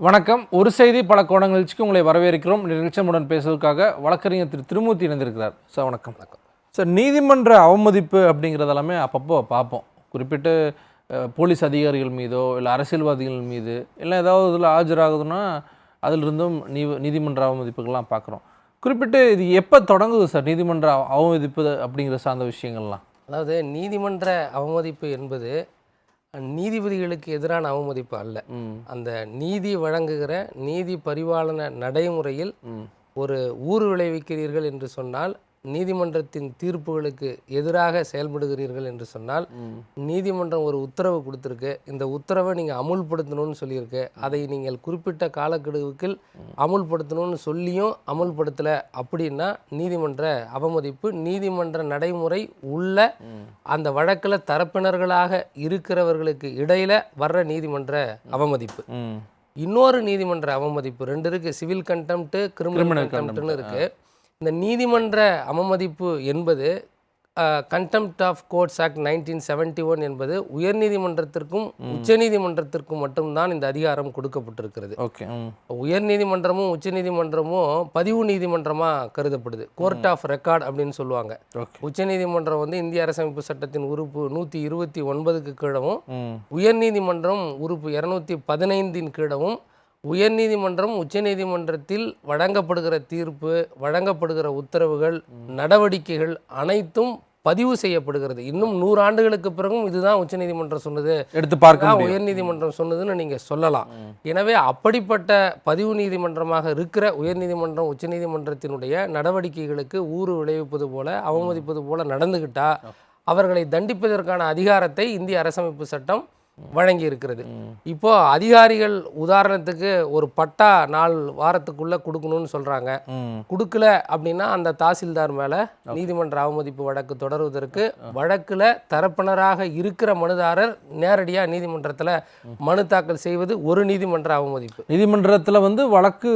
வணக்கம். ஒரு செய்தி பல கோண நிகழ்ச்சிக்கு உங்களை வரவேற்கிறோம். நிகழ்ச்சியுடன் பேசுவதற்காக வழக்கறிஞர் திரு திருமூர்த்தி இணைந்திருக்கிறார். சார் வணக்கம். வணக்கம். சார் நீதிமன்ற அவமதிப்பு அப்படிங்கிறதெல்லாமே அப்பப்போ பார்ப்போம். குறிப்பிட்டு போலீஸ் அதிகாரிகள் மீதோ இல்லை அரசியல்வாதிகள் மீது இல்லை ஏதாவது இதில் ஆஜராகுதுன்னா அதிலிருந்தும் நீ நீதிமன்ற அவமதிப்புகள்லாம் பார்க்குறோம். குறிப்பிட்டு இது எப்போ தொடங்குது சார் நீதிமன்ற அவ- அவமதிப்பு அப்படிங்கிற சார்ந்த விஷயங்கள்லாம்? அதாவது நீதிமன்ற அவமதிப்பு என்பது நீதிபதிகளுக்கு எதிரான அவமதிப்பு அல்ல. அந்த நீதி வழங்குகிற நீதி பரிபாலன நடைமுறையில் ஒரு ஊறு விளைவிக்கிறீர்கள் என்று சொன்னால் நீதிமன்றத்தின் தீர்ப்புகளுக்கு எதிராக செயல்படுகிறீர்கள் என்று சொன்னால் நீதிமன்றம் ஒரு உத்தரவு கொடுத்துருக்கு. இந்த உத்தரவை நீங்கள் அமுல்படுத்தணும்னு சொல்லியிருக்கு. அதை நீங்கள் குறிப்பிட்ட காலக்கெடுவுக்கு அமுல்படுத்தணும்னு சொல்லியும் அமுல்படுத்தலை அப்படின்னா நீதிமன்ற அவமதிப்பு நீதிமன்ற நடைமுறை உள்ள அந்த வழக்கில் தரப்பினர்களாக இருக்கிறவர்களுக்கு இடையில வர்ற நீதிமன்ற அவமதிப்பு. இன்னொரு நீதிமன்ற அவமதிப்பு ரெண்டு இருக்கு. சிவில் கண்டெம்ட் கிரிமினல் Criminal கண்டெம்ட்னு இருக்கு. இந்த நீதிமன்ற அவமதிப்பு என்பது contempt of courts act nineteen seventy one என்பது உயர்நீதிமன்றத்திற்கும் உச்சநீதிமன்றத்திற்கும் மட்டும்தான் இந்த அதிகாரம் கொடுக்கப்பட்டிருக்கிறது. ஓகே உயர்நீதிமன்றமும் உச்சநீதிமன்றமும் பதிவு நீதிமன்றமாக கருதப்படுது. கோர்ட் ஆஃப் ரெக்கார்ட் அப்படின்னு சொல்லுவாங்க. உச்சநீதிமன்றம் வந்து இந்திய அரசமைப்பு சட்டத்தின் உறுப்பு நூற்றி இருபத்தி ஒன்பதுக்கு கீழவும் உயர்நீதிமன்றம் உறுப்பு இரநூத்தி பதினைந்தின் கீழவும் உயர்நீதிமன்றம் உச்சநீதிமன்றத்தில் வழங்கப்படுகிற தீர்ப்பு வழங்கப்படுகிற உத்தரவுகள் நடவடிக்கைகள் அனைத்தும் பதிவு செய்யப்படுகிறது. இன்னும் நூறு ஆண்டுகளுக்கு பிறகும் இதுதான் உச்சநீதிமன்றம் சொன்னது. எடுத்து பார்க்க உயர்நீதிமன்றம் சொன்னதுன்னு நீங்கள் சொல்லலாம். எனவே அப்படிப்பட்ட பதிவு நீதிமன்றமாக இருக்கிற உயர்நீதிமன்றம் உச்சநீதிமன்றத்தினுடைய நடவடிக்கைகளுக்கு ஊறு விளைவிப்பது போல அவமதிப்பது போல நடந்துக்கிட்டா அவர்களை தண்டிப்பதற்கான அதிகாரத்தை இந்திய அரசமைப்பு சட்டம் வழங்கி இருக்கிறது இப்போ அதிகாரிகள் உதாரணத்துக்கு ஒரு பட்டா நாலு வாரத்துக்குள்ள கொடுக்கணும்னு சொல்றாங்க. கொடுக்கல அப்படின்னா அந்த தாசில்தார் மேல நீதிமன்ற அவமதிப்பு வழக்கு தொடருவதற்கு வழக்குல தரப்பினராக இருக்கிற மனுதாரர் நேரடியா நீதிமன்றத்துல மனு தாக்கல் செய்வது ஒரு நீதிமன்ற அவமதிப்பு. நீதிமன்றத்தில் வந்து வழக்கு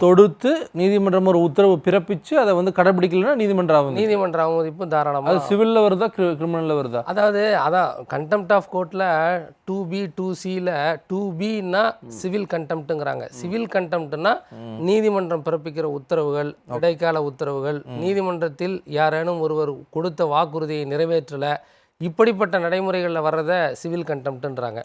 தொடுத்து நீதிமன்றம் ஒரு உத்தரவு பிறப்பிச்சு அதை வந்து கடைபிடிக்கலைன்னா நீதிமன்றம் ஆகும் நீதிமன்ற அவமதிப்பு தாராளமா அது சிவில்ல வருதா கிரிமினல்ல வருதா? அதாவது அதான் கண்டெம்ட் ஆஃப் கோர்ட்டில் டூ பி டூ சியில் டூ பின்னா சிவில் கண்டெம்ட்டுங்கிறாங்க சிவில் கண்டெம்ட்னா நீதிமன்றம் பிறப்பிக்கிற உத்தரவுகள் இடைக்கால உத்தரவுகள் நீதிமன்றத்தில் யாரேனும் ஒருவர் கொடுத்த வாக்குறுதியை நிறைவேற்றலை இப்படிப்பட்ட நடைமுறைகளில் வர்றதை சிவில் கண்டெம்ட்டுன்றாங்க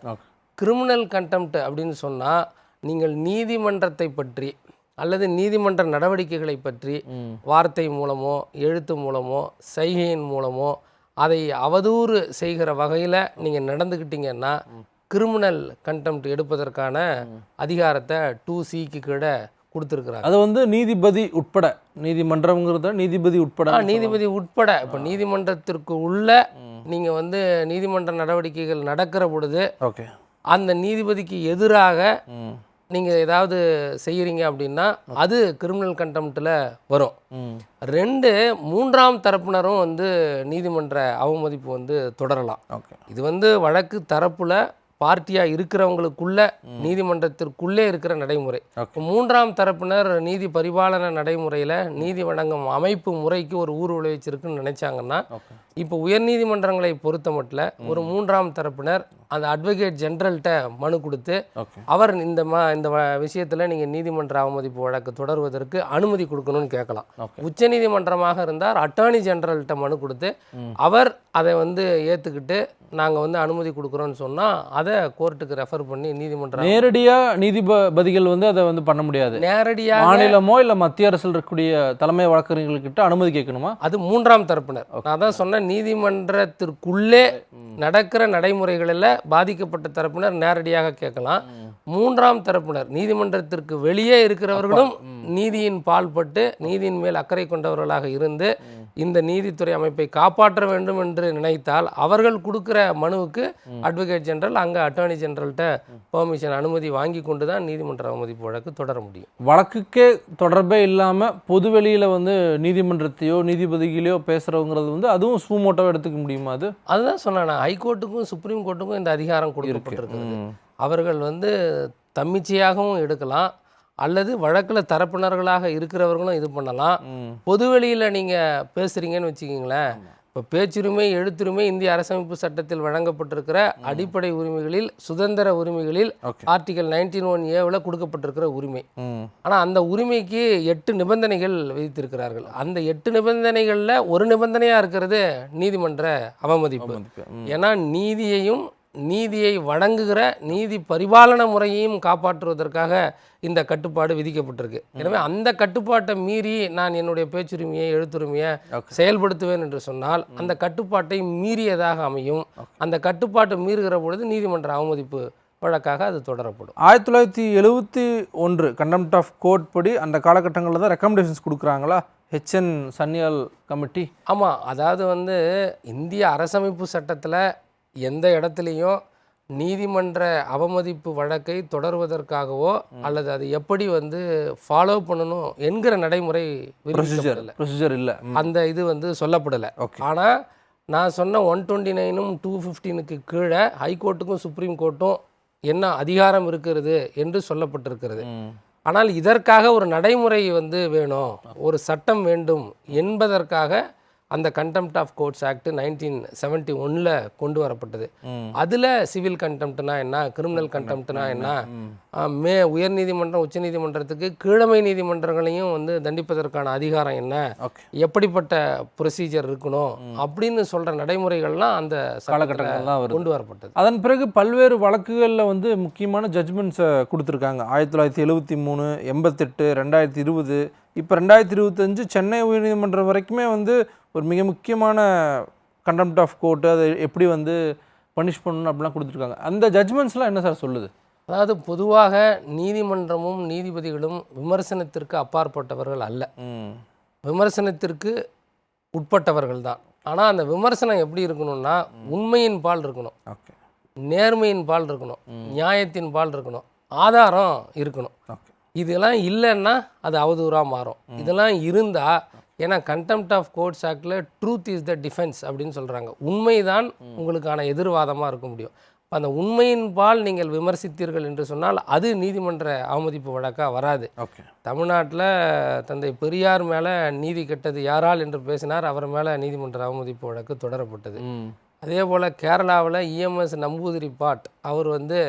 கிரிமினல் கண்டெம்ட் அப்படின்னு சொன்னால் நீங்கள் நீதிமன்றத்தை பற்றி அல்லது நீதிமன்ற நடவடிக்கைகளை பற்றி வார்த்தை மூலமோ எழுத்து மூலமோ செய்கையின் மூலமோ அதை அவதூறு செய்கிற வகையில் நீங்கள் நடந்துக்கிட்டீங்கன்னா கிரிமினல் கண்டெம்ட் எடுப்பதற்கான அதிகாரத்தை டூ சிக்கு கீழே கொடுத்துருக்குறாங்க. அது வந்து நீதிபதி உட்பட நீதிமன்றம்ங்கிறத நீதிபதி உட்பட நீதிபதி உட்பட. இப்போ நீதிமன்றத்திற்கு உள்ள நீங்கள் வந்து நீதிமன்ற நடவடிக்கைகள் நடக்கிற பொழுது ஓகே. அந்த நீதிபதிக்கு எதிராக நீங்கள் ஏதாவது செய்கிறீங்க அப்படின்னா அது கிரிமினல் கண்டெம்ட்டில் வரும். ரெண்டு மூன்றாம் தரப்பினரும் வந்து நீதிமன்ற அவமதிப்பு வந்து தொடரலாம். ஓகே. இது வந்து வழக்கு தரப்புல பார்ட்டியாக இருக்கிறவங்களுக்குள்ள நீதிமன்றத்திற்குள்ளே இருக்கிற நடைமுறை. மூன்றாம் தரப்பினர் நீதி பரிபாலன நடைமுறையில் நீதி வழங்கும் அமைப்பு முறைக்கு ஒரு ஊர் விளைவிச்சிருக்குன்னு நினைச்சாங்கன்னா இப்போ உயர்நீதிமன்றங்களை பொறுத்த மட்டும் ஒரு மூன்றாம் தரப்பினர் அந்த அட்வொகேட் ஜெனரல்கிட்ட மனு கொடுத்து அவர் இந்த மா இந்த விஷயத்தில் நீங்கள் நீதிமன்ற அவமதிப்பு வழக்கு தொடர்வதற்கு அனுமதி கொடுக்கணும்னு கேட்கலாம். Okay. உச்சநீதிமன்றமாக இருந்தால் அட்டார்னி ஜெனரல்கிட்ட மனு கொடுத்து அவர் அதை வந்து ஏற்றுக்கிட்டு நாங்கள் வந்து அனுமதி கொடுக்குறோன்னு சொன்னால் அதை கோர்ட்டுக்கு ரெஃபர் பண்ணி நீதிமன்றம் நேரடியா நீதிபதிகள் வந்து அதை வந்து பண்ண முடியாது. நேரடியாக மாநிலமோ இல்ல மத்திய அரசில் இருக்கக்கூடிய தலைமை வழக்கறிஞர்கள்கிட்ட அனுமதி கேட்கணுமா? அது மூன்றாம் தரப்பினர். நான் தான் சொன்னேன் நீதிமன்றத்திற்குள்ளே நடக்கிற நடைமுறைகளில் பாதிக்கப்பட்ட தரப்பினர் நேரடியாக கேட்கலாம். மூன்றாம் தரப்பினர் நீதிமன்றத்திற்கு வெளியே இருக்கிறவர்களும் நீதியின் பால்பட்டு நீதியின் மேல் அக்கறை கொண்டவர்களாக இருந்து இந்த நீதித்துறை அமைப்பை காப்பாற்ற வேண்டும் என்று நினைத்தால் அவர்கள் கொடுக்குற மனுவுக்கு அட்வொகேட் ஜெனரல் அங்கே அட்டார்னி ஜெனரல்கிட்ட பெர்மிஷன் அனுமதி வாங்கி கொண்டு தான் நீதிமன்ற அவமதிப்பு வழக்கு தொடர முடியும். வழக்குக்கே தொடர்பே இல்லாம பொதுவெளியில வந்து நீதிமன்றத்தையோ நீதிபதிகளையோ பேசுறவங்கிறது வந்து அதுவும் சூமோட்டோவா எடுத்துக்க முடியுமா அது? அதுதான் சொன்னேன் ஹைகோர்ட்டுக்கும் சுப்ரீம் கோர்ட்டுக்கும் இந்த அதிகாரம் கொடுக்கப்பட்டிருக்குது ம். அவர்கள் வந்து தம்மிச்சையாகவும் எடுக்கலாம். அல்லது வழக்கில் தரப்பினர்களாக இருக்கிறவர்களும் இது பண்ணலாம். பொதுவெளியில் நீங்கள் பேசுகிறீங்கன்னு வச்சுக்கிங்களேன். இப்போ பேச்சுரிமை எழுத்துரிமை இந்திய அரசமைப்பு சட்டத்தில் வழங்கப்பட்டிருக்கிற அடிப்படை உரிமைகளில் சுதந்திர உரிமைகளில் ஆர்டிகல் நைன்டீன் ஒன் ஏவில் கொடுக்கப்பட்டிருக்கிற உரிமை. ஆனால் அந்த உரிமைக்கு எட்டு நிபந்தனைகள் விதித்திருக்கிறார்கள். அந்த எட்டு நிபந்தனைகளில் ஒரு நிபந்தனையாக இருக்கிறது நீதிமன்ற அவமதிப்பு. ஏன்னா நீதியையும் நீதியை வழங்குகிற நீதி பரிபாலன முறையையும் காப்பாற்றுவதற்காக இந்த கட்டுப்பாடு விதிக்கப்பட்டிருக்கு. எனவே அந்த கட்டுப்பாட்டை மீறி நான் என்னுடைய பேச்சுரிமையை எழுத்துரிமையை. செயல்படுத்துவேன் என்று சொன்னால் அந்த கட்டுப்பாட்டை மீறியதாக அமையும். அந்த கட்டுப்பாட்டை மீறுகிற பொழுது நீதிமன்ற அவமதிப்பு வழக்காக அது தொடரப்படும். ஆயிரத்தி தொள்ளாயிரத்தி எழுபத்தி ஒன்று கண்டெம்ட் ஆஃப் கோர்ட் படி அந்த காலகட்டங்களில் தான் ரெக்கமெண்டேஷன்ஸ் கொடுக்குறாங்களா? ஹெச்என் சன்னியால் கமிட்டி ஆமாம் அதாவது வந்து இந்திய அரசமைப்பு சட்டத்தில் எந்த இடத்துலையும் நீதிமன்ற அவமதிப்பு வழக்கை தொடர்வதற்காகவோ அல்லது அது எப்படி வந்து ஃபாலோ பண்ணணும் என்கிற நடைமுறை ப்ரொசீஜர் இல்லை. அந்த இது வந்து சொல்லப்படலை. ஆனால் நான் சொன்ன ஒன் டுவெண்ட்டி நைனும் டூ ஃபிஃப்டீனுக்கு கீழே ஹைகோர்ட்டுக்கும் சுப்ரீம் கோர்ட்டும் என்ன அதிகாரம் இருக்கிறது என்று சொல்லப்பட்டிருக்கிறது. ஆனால் இதற்காக ஒரு நடைமுறை வந்து வேணும் ஒரு சட்டம் வேண்டும் என்பதற்காக அந்த contempt of courts act nineteen seventy ஒன்னில் கொண்டு வரப்பட்டது அதில் சிவில் கண்டெம்ட்னா என்ன கிரிமினல் கண்டெம்ட்னா என்ன? மே. உயர்நீதிமன்றம் உச்சநீதிமன்றத்துக்கு கீழமை நீதிமன்றங்களையும் வந்து தண்டிப்பதற்கான அதிகாரம் என்ன? எப்படிப்பட்ட ப்ரொசீஜர் இருக்கணும்? அப்படின்னு சொல்கிற நடைமுறைகள்லாம் அந்த சட்டத்துல காலகட்டங்கள் தான் வருது. கொண்டு வரப்பட்டது அதன் பிறகு பல்வேறு வழக்குகளில் வந்து முக்கியமான ஜட்ஜ்மெண்ட்ஸை கொடுத்துருக்காங்க. ஆயிரத்தி தொள்ளாயிரத்தி எழுபத்தி மூணு எண்பத்தெட்டு ரெண்டாயிரத்தி இருபது இப்போ ரெண்டாயிரத்தி இருபத்தஞ்சு சென்னை உயர்நீதிமன்றம் வரைக்குமே வந்து ஒரு மிக முக்கியமான கண்டெம்ட் ஆஃப் கோர்ட்டு அதை எப்படி வந்து பனிஷ் பண்ணணும் அப்படிலாம் கொடுத்துருக்காங்க. அந்த ஜட்ஜ்மெண்ட்ஸ்லாம் என்ன சார் சொல்லுது? அதாவது பொதுவாக நீதிமன்றமும் நீதிபதிகளும் விமர்சனத்திற்கு அப்பாற்பட்டவர்கள் அல்ல. விமர்சனத்திற்கு உட்பட்டவர்கள் தான். ஆனால் அந்த விமர்சனம் எப்படி இருக்கணும்னா உண்மையின் பால் இருக்கணும். ஓகே. நேர்மையின் பால் இருக்கணும். நியாயத்தின் பால் இருக்கணும். ஆதாரம் இருக்கணும். ஓகே. இதெல்லாம் இல்லைன்னா அது அவதூறாக மாறும். இதெல்லாம் இருந்தால் ஏன்னா கண்டெம்ட் ஆஃப் கோர்ட்ஸ் ஆக்டில் ட்ரூத் இஸ் த டிஃபென்ஸ் அப்படின்னு சொல்கிறாங்க உண்மைதான் உங்களுக்கான எதிர்வாதமாக இருக்க முடியும். அந்த உண்மையின் பால் நீங்கள் விமர்சித்தீர்கள் என்று சொன்னால் அது நீதிமன்ற அவமதிப்பு வழக்காக வராது. ஓகே. தமிழ்நாட்டில் தந்தை பெரியார் மேலே நீதி கெட்டது யாரால் என்று பேசினார் அவர் மேலே நீதிமன்ற அவமதிப்பு வழக்கு தொடரப்பட்டது. அதே போல் கேரளாவில் இஎம்எஸ் நம்பூதிரி பாட் அவர் வந்து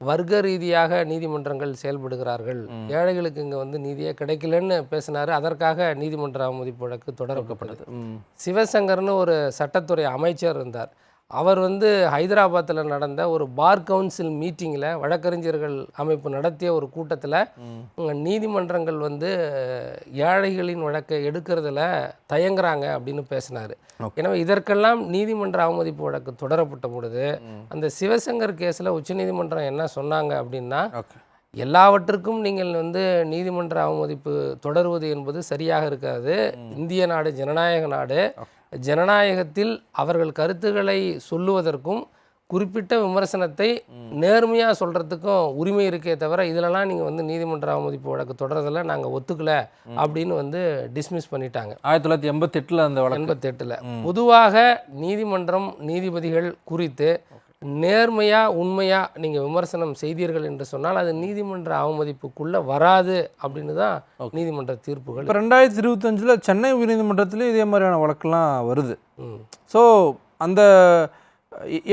வர்க்க ரீதியாக நீதிமன்றங்கள் செயல்படுகிறார்கள். ஏழைகளுக்கு இங்கே வந்து நீதியே கிடைக்கலன்னு பேசினார். அதற்காக நீதிமன்ற அவமதிப்பு வழக்கு தொடரப்பட்டது. ம். சிவசங்கர்னு ஒரு சட்டத்துறை அமைச்சர் இருந்தார். அவர் வந்து ஹைதராபாத்தில் நடந்த ஒரு பார் கவுன்சில் மீட்டிங்கில் வழக்கறிஞர்கள் அமைப்பு நடத்திய ஒரு கூட்டத்தில் நீதிமன்றங்கள் வந்து ஏழைகளின் வழக்கை எடுக்கிறதுல தயங்குறாங்க அப்படின்னு பேசினார். எனவே இதற்கெல்லாம் நீதிமன்ற அவமதிப்பு வழக்கு தொடரப்பட்ட பொழுது அந்த சிவசங்கர் கேஸில் உச்சநீதிமன்றம் என்ன சொன்னாங்க அப்படின்னா எல்லாவற்றுக்கும் நீங்கள் வந்து நீதிமன்ற அவமதிப்பு தொடருவது என்பது சரியாக இருக்காது. இந்திய நாடு ஜனநாயக நாடு. ஜனநாயகத்தில் அவர்கள் கருத்துக்களை சொல்லுவதற்கும் குறிப்பிட்ட விமர்சனத்தை நேர்மையாக சொல்கிறதுக்கும் உரிமை இருக்கே தவிர இதிலலாம் நீங்கள் வந்து நீதிமன்ற அவமதிப்பு வழக்கு தொடர்றதில் நாங்கள் ஒத்துக்கல அப்படின்னு வந்து டிஸ்மிஸ் பண்ணிட்டாங்க. ஆயிரத்தி தொள்ளாயிரத்தி எண்பத்தெட்டில் அந்த வழக்கு. எண்பத்தெட்டில். பொதுவாக நீதிமன்றம் நீதிபதிகள் குறித்து நேர்மையாக உண்மையாக நீங்கள் விமர்சனம் செய்தீர்கள் என்று சொன்னால் அது நீதிமன்ற அவமதிப்புக்குள்ளே வராது அப்படின்னு தான் நீதிமன்ற தீர்ப்புகள். இப்போ ரெண்டாயிரத்தி இருபத்தஞ்சில் சென்னை உயர்நீதிமன்றத்துலேயும் இதே மாதிரியான வழக்கெல்லாம் வருது. ஸோ அந்த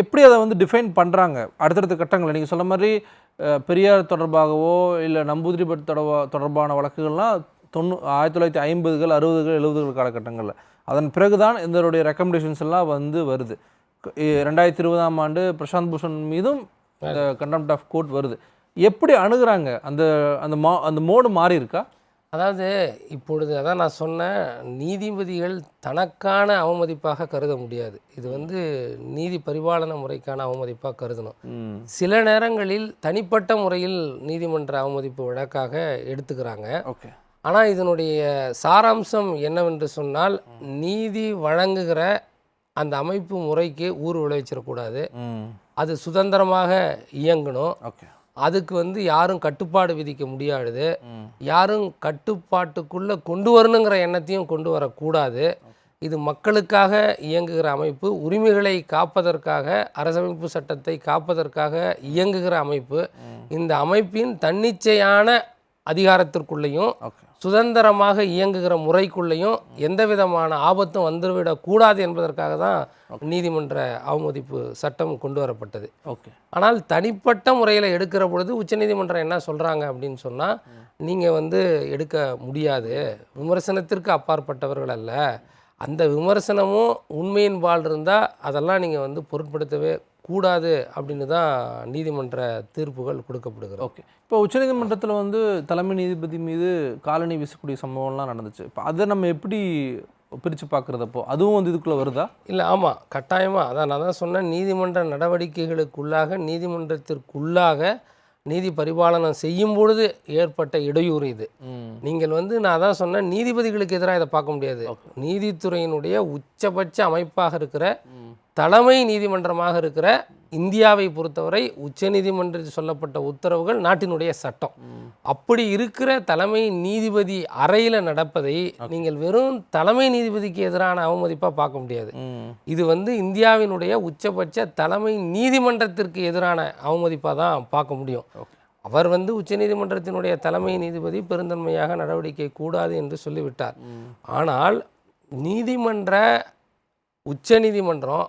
எப்படி அதை வந்து டிஃபைன் பண்ணுறாங்க அடுத்தடுத்த கட்டங்களில் நீங்கள் சொன்ன மாதிரி பெரியார் தொடர்பாகவோ இல்லை நம்பூதிரி பட் தொடர்பா தொடர்பான வழக்குகள்லாம் தொண்ணூ ஆயிரத்தி தொள்ளாயிரத்தி ஐம்பதுகள் அறுபதுகள் எழுபதுகள் காலகட்டங்களில். அதன் பிறகுதான் இதனுடைய ரெக்கமெண்டேஷன்ஸ் எல்லாம் வந்து வருது. ரெண்டாயிரத்தி இருபதாம் ஆண்டு பிரசாந்த் பூஷன் மீதும் இந்த கண்டெம்ட் ஆஃப் கோர்ட் வருது. எப்படி அணுகுறாங்க? அந்த அந்த மா அந்த மோடு மாறி இருக்கா அதாவது இப்பொழுது அதான் நான் சொன்னேன் நீதிபதிகள் தனக்கான அவமதிப்பாக கருத முடியாது. இது வந்து நீதி பரிபாலன முறைக்கான அவமதிப்பாக கருதணும். சில நேரங்களில் தனிப்பட்ட முறையில் நீதிமன்ற அவமதிப்பு வழக்காக எடுத்துக்கிறாங்க. ஓகே. ஆனால் இதனுடைய சாராம்சம் என்னவென்று சொன்னால் நீதி வழங்குகிற அந்த அமைப்பு முறைக்கு ஊர் விளைவிச்சிடக்கூடாது. அது சுதந்திரமாக இயங்கணும். அதுக்கு வந்து யாரும் கட்டுப்பாடு விதிக்க முடியாது. யாரும் கட்டுப்பாட்டுக்குள்ளே கொண்டு வரணுங்கிற எண்ணத்தையும் கொண்டு வரக்கூடாது. இது மக்களுக்காக இயங்குகிற அமைப்பு உரிமைகளை காப்பதற்காக அரசமைப்பு சட்டத்தை காப்பதற்காக இயங்குகிற அமைப்பு. இந்த அமைப்பின் தன்னிச்சையான அதிகாரத்திற்குள்ளேயும் சுதந்திரமாக இயங்குகிற முறைக்குள்ளேயும் எந்த விதமான ஆபத்தும் வந்துவிடக்கூடாது என்பதற்காக தான் நீதிமன்ற அவமதிப்பு சட்டம் கொண்டு வரப்பட்டது. ஓகே ஆனால் தனிப்பட்ட முறையில் எடுக்கிற பொழுது உச்சநீதிமன்றம் என்ன சொல்கிறாங்க அப்படின்னு சொன்னால் நீங்கள் வந்து எடுக்க முடியாது. விமர்சனத்திற்கு அப்பாற்பட்டவர்கள் அல்ல. அந்த விமர்சனமும் உண்மையின் பால் இருந்தால் அதெல்லாம் நீங்கள் வந்து பொருட்படுத்தவே கூடாது அப்படின்னு தான் நீதிமன்ற தீர்ப்புகள் கொடுக்கப்படுகிறது. ஓகே. இப்போ உச்சநீதிமன்றத்தில் வந்து தலைமை நீதிபதி மீது காலனி வீசக்கூடிய சம்பவம்லாம் நடந்துச்சு. இப்போ அதை நம்ம எப்படி பிரித்து பார்க்குறதப்போ அதுவும் வந்து இதுக்குள்ளே வருதா? இல்லை ஆமாம் கட்டாயமாக அதான் நான் தான் சொன்னேன். நீதிமன்ற நடவடிக்கைகளுக்குள்ளாக நீதிமன்றத்திற்குள்ளாக நீதி பரிபாலனம் செய்யும் பொழுது ஏற்பட்ட இடையூறு இது. நீங்கள் வந்து நான் தான் சொன்னேன் நீதிபதிகளுக்கு எதிராக இதை பார்க்க முடியாது. நீதித்துறையினுடைய உச்சபட்ச அமைப்பாக இருக்கிற தலைமை நீதிமன்றமாக இருக்கிற இந்தியாவை பொறுத்தவரை உச்சநீதிமன்றத்தில் சொல்லப்பட்ட உத்தரவுகள் நாட்டினுடைய சட்டம். அப்படி இருக்கிற தலைமை நீதிபதி அறையில் நடப்பதை நீங்கள் வெறும் தலைமை நீதிபதிக்கு எதிரான அவமதிப்பாக பார்க்க முடியாது. இது வந்து இந்தியாவினுடைய உச்சபட்ச தலைமை நீதிமன்றத்திற்கு எதிரான அவமதிப்பாக தான் பார்க்க முடியும். அவர் வந்து உச்சநீதிமன்றத்தினுடைய தலைமை நீதிபதி பெருந்தன்மையாக நடவடிக்கை கூடாது என்று சொல்லிவிட்டார். ஆனால் நீதிமன்ற உச்சநீதிமன்றம்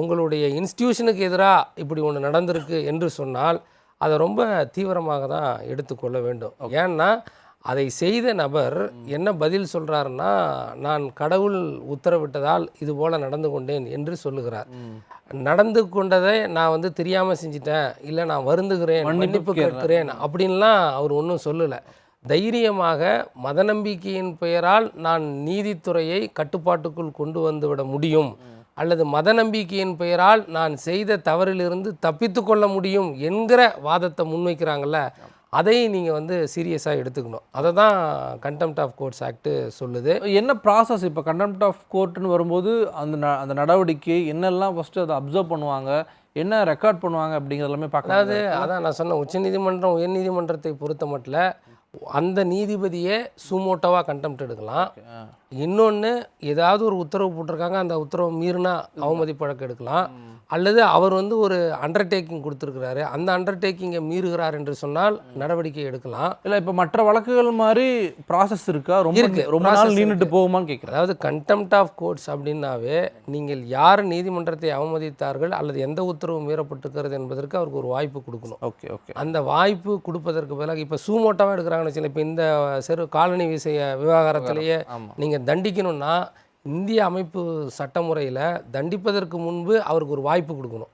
உங்களுடைய இன்ஸ்டிடியூஷனுக்கு எதிராக இப்படி ஒன்று நடந்திருக்கு என்று சொன்னால் அதை ரொம்ப தீவிரமாக தான் எடுத்துக்கொள்ள வேண்டும். ஏன்னா அதை செய்த நபர் என்ன பதில் சொல்கிறாருன்னா நான் கடவுள் உத்தரவிட்டதால் இது போல நடந்து கொண்டேன் என்று சொல்லுகிறார். நடந்து கொண்டதை நான் வந்து தெரியாமல் செஞ்சிட்டேன். இல்லை நான் வருந்துகிறேன் மன்னிப்பு கேட்கிறேன் அப்படின்லாம் அவர் ஒன்றும் சொல்லலை. தைரியமாக மத நம்பிக்கையின் பெயரால் நான் நீதித்துறையை கட்டுப்பாட்டுக்குள் கொண்டு வந்துவிட முடியும். அல்லது மத நம்பிக்கையின் பெயரால் நான் செய்த தவறிலிருந்து தப்பித்து கொள்ள முடியும் என்கிற வாதத்தை முன்வைக்கிறாங்கல்ல அதை நீங்கள் வந்து சீரியஸாக எடுத்துக்கணும். அதை தான் கண்டெம்ட் ஆஃப் கோர்ட்ஸ் ஆக்ட் சொல்லுது. என்ன ப்ராசஸ் இப்போ கண்டெம்ட் ஆஃப் கோர்ட்னு வரும்போது அந்த அந்த நடவடிக்கை என்னெல்லாம் ஃபஸ்ட்டு அதை அப்சர்வ் பண்ணுவாங்க? என்ன ரெக்கார்ட் பண்ணுவாங்க அப்படிங்கிறது எல்லாமே பார்க்கலாம் அதாவது அதான் நான் சொன்னேன் உச்சநீதிமன்றம் உயர்நீதிமன்றத்தை பொறுத்த மட்டும் அந்த நீதிபதியே சுமோட்டோவாக கண்டெம்ட் எடுக்கலாம். இன்னொன்று ஏதாவது ஒரு உத்தரவு போட்டிருக்காங்க அந்த உத்தரவு மீறினா அவமதிப்பு வழக்கு எடுக்கலாம். அல்லது அவர் வந்து ஒரு அண்டர்டேக்கிங் கொடுத்துருக்கிறாரு. அந்த அண்டர்டேக்கிங்கை மீறுகிறார் என்று சொன்னால் நடவடிக்கை எடுக்கலாம். இல்லை இப்போ மற்ற வழக்குகள் மாதிரி ப்ராசஸ் இருக்கா? ரொம்ப இருக்கு. ரொம்ப நாள் நீண்டுட்டு போகுமான்னு கேட்குறேன் அதாவது கண்டெம்ட் ஆஃப் கோர்ட்ஸ் அப்படின்னாவே நீங்கள் யார் நீதிமன்றத்தை அவமதித்தார்கள் அல்லது எந்த உத்தரவு மீறப்பட்டிருக்கிறது என்பதற்கு அவருக்கு ஒரு வாய்ப்பு கொடுக்கணும். Okay okay. அந்த வாய்ப்பு கொடுப்பதற்கு பதிலாக இப்போ சூமோட்டாவாக எடுக்கிறாங்கன்னு வச்சுக்கோங்க இப்போ இந்த சிறு காலனி விசைய விவகாரத்திலேயே நீங்கள் தண்டிக்கணும்னா இந்திய அமைப்பு சட்டமுறையில் தண்டிப்பதற்கு முன்பு அவருக்கு ஒரு வாய்ப்பு கொடுக்கணும்.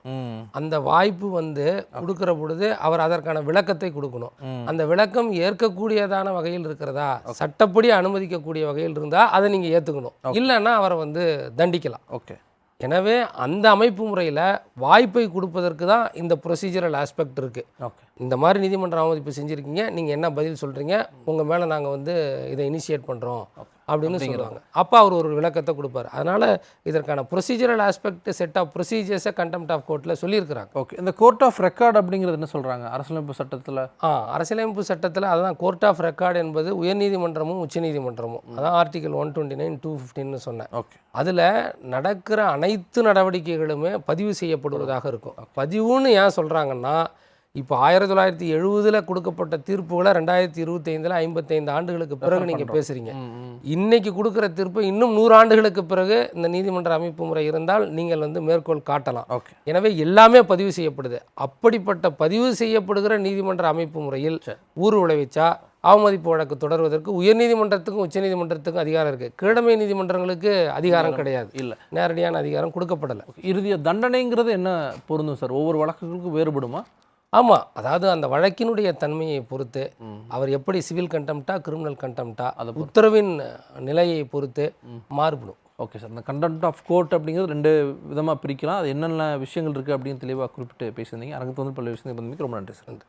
அந்த வாய்ப்பு வந்து கொடுக்கிற பொழுது அவர் அதற்கான விளக்கத்தை கொடுக்கணும். அந்த விளக்கம் ஏற்கக்கூடியதான வகையில் இருக்கிறதா? சட்டப்படி அனுமதிக்கக்கூடிய வகையில் இருந்தால் அதை நீங்கள் ஏற்றுக்கணும் இல்லைன்னா அவரை வந்து தண்டிக்கலாம். ஓகே. எனவே அந்த அமைப்பு முறையில் வாய்ப்பை கொடுப்பதற்கு தான் இந்த ப்ரொசீஜரல் ஆஸ்பெக்ட் இருக்குது ஓகே. இந்த மாதிரி நீதிமன்ற அவமதிப்பு செஞ்சுருக்கீங்க. நீங்கள் என்ன பதில் சொல்கிறீங்க உங்கள் மேலே நாங்கள் வந்து இதை இனிஷியேட் பண்ணுறோம் அப்படின்னு சொல்லுவாங்க. அப்போ அவர் ஒரு விளக்கத்தை கொடுப்பார். அதனால் இதற்கான ப்ரொசீஜரல் ஆஸ்பெக்ட் செட் ஆஃப் ப்ரொசீஜர்ஸை கண்டெம்ட் ஆஃப் கோர்ட்டில் சொல்லியிருக்கிறாங்க. ஓகே இந்த கோர்ட் ஆஃப் ரெக்கார்ட் அப்படிங்கிறது என்ன சொல்கிறாங்க அரசியலமைப்பு சட்டத்தில்? ஆ அரசியலமைப்பு சட்டத்தில் அதுதான் கோர்ட் ஆஃப் ரெக்கார்டு என்பது உயர்நீதிமன்றமும் உச்சநீதிமன்றமும். அதான் article one twenty nine two ஃபிஃப்டின்னு சொன்னேன். ஓகே அதில் நடக்கிற அனைத்து நடவடிக்கைகளுமே பதிவு செய்யப்படுவதாக இருக்கும். பதிவுன்னு ஏன் சொல்கிறாங்கன்னா இப்போ ஆயிரத்தி தொள்ளாயிரத்தி எழுபதில் கொடுக்கப்பட்ட தீர்ப்புகளை ரெண்டாயிரத்தி இருபத்தைந்தில் ஐம்பத்தைந்து ஆண்டுகளுக்கு பிறகு நீங்கள் பேசுகிறீங்க இன்னைக்கு கொடுக்குற தீர்ப்பு இன்னும் நூறு ஆண்டுகளுக்கு பிறகு இந்த நீதிமன்ற அமைப்பு முறை இருந்தால் நீங்கள் வந்து மேற்கோள் காட்டலாம். ஓகே. எனவே எல்லாமே பதிவு செய்யப்படுது. அப்படிப்பட்ட பதிவு செய்யப்படுகிற நீதிமன்ற அமைப்பு முறையில் ஊர் விளைவிச்சா அவமதிப்பு வழக்கு தொடர்வதற்கு உயர்நீதிமன்றத்துக்கும் உச்சநீதிமன்றத்துக்கும் அதிகாரம் இருக்குது கீழமை நீதிமன்றங்களுக்கு அதிகாரம் கிடையாது. இல்லை. நேரடியான அதிகாரம் கொடுக்கப்படலை. இறுதிய தண்டனைங்கிறது என்ன பொருந்தும் சார்? ஒவ்வொரு வழக்குகளுக்கும் வேறுபடுமா? ஆமாம் அதாவது அந்த வழக்கினுடைய தன்மையை பொறுத்து அவர் எப்படி சிவில் கண்டெம்ட்டா கிரிமினல் கண்டெம்ட்டா அதை உத்தரவின் நிலையை பொறுத்து மாறுபடும். ஓகே சார் இந்த கண்டெம்ட் ஆஃப் கோர்ட் அப்படிங்கிறது ரெண்டு விதமாக பிரிக்கலாம். அது என்னென்ன விஷயங்கள் இருக்குது அப்படின்னு தெளிவாக குறிப்பிட்டு பேசியிருந்தீங்க. எனக்கு வந்து பல விஷயங்கள் ரொம்ப நன்றி சார்.